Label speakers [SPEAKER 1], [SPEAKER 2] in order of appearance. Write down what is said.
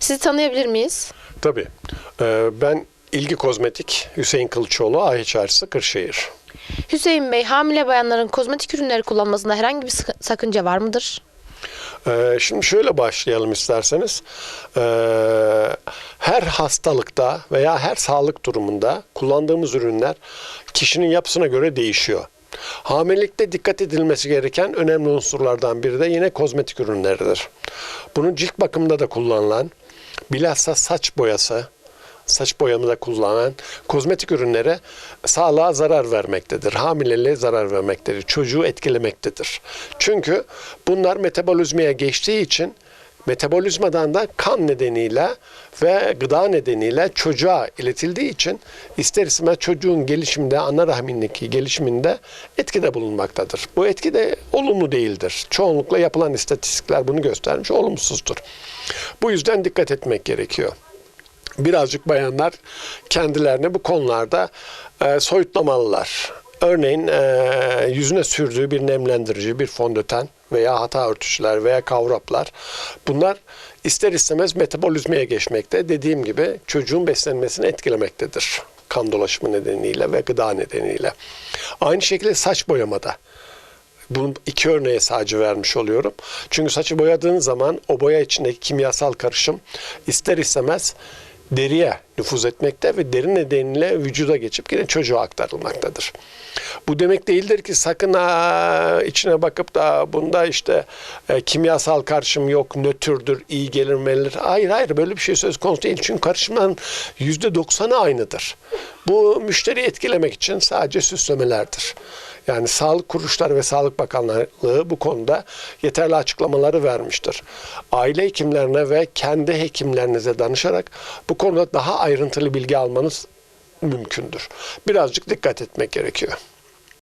[SPEAKER 1] Sizi tanıyabilir miyiz?
[SPEAKER 2] Tabii. Ee, ben İlgi Kozmetik, Hüseyin Kılıçoğlu, Ahi Çarşısı, Kırşehir.
[SPEAKER 1] Hüseyin Bey, hamile bayanların kozmetik ürünleri kullanmasında herhangi bir sakınca var mıdır?
[SPEAKER 2] Ee, şimdi şöyle başlayalım isterseniz. Ee, her hastalıkta veya her sağlık durumunda kullandığımız ürünler kişinin yapısına göre değişiyor. Hamilelikte dikkat edilmesi gereken önemli unsurlardan biri de yine kozmetik ürünleridir. Bunun cilt bakımında da kullanılan, bilhassa saç boyası, saç boyamada kullanılan kozmetik ürünlere sağlığa zarar vermektedir. Hamileliğe zarar vermektedir. Çocuğu etkilemektedir. Çünkü bunlar metabolizmaya geçtiği için metabolizmadan da kan nedeniyle ve gıda nedeniyle çocuğa iletildiği için ister istemez çocuğun gelişiminde, ana rahmindeki gelişiminde etkide bulunmaktadır. Bu etki de olumlu değildir. Çoğunlukla yapılan istatistikler bunu göstermiş, olumsuzdur. Bu yüzden dikkat etmek gerekiyor birazcık bayanlar kendilerini bu konularda e, soyutlamalılar. Örneğin e, yüzüne sürdüğü bir nemlendirici, bir fondöten veya hata örtücüler veya kavraplar bunlar ister istemez metabolizmaya geçmekte. Dediğim gibi çocuğun beslenmesini etkilemektedir. Kan dolaşımı nedeniyle ve gıda nedeniyle. Aynı şekilde saç boyamada. Bunun iki örneğe sadece vermiş oluyorum. Çünkü saçı boyadığın zaman o boya içindeki kimyasal karışım ister istemez deriye nüfuz etmekte ve deri nedeniyle vücuda geçip yine çocuğa aktarılmaktadır. Bu demek değildir ki sakın ha, içine bakıp da bunda işte e, kimyasal karışım yok, nötrdür, iyi gelir. Hayır hayır böyle bir şey söz konusu değil. Çünkü karışımların %90'ı aynıdır. Bu müşteriyi etkilemek için sadece süslemelerdir. Yani sağlık kuruluşları ve Sağlık Bakanlığı bu konuda yeterli açıklamaları vermiştir. Aile hekimlerine ve kendi hekimlerinize danışarak bu konuda daha ayrıntılı bilgi almanız mümkündür. Birazcık dikkat etmek gerekiyor.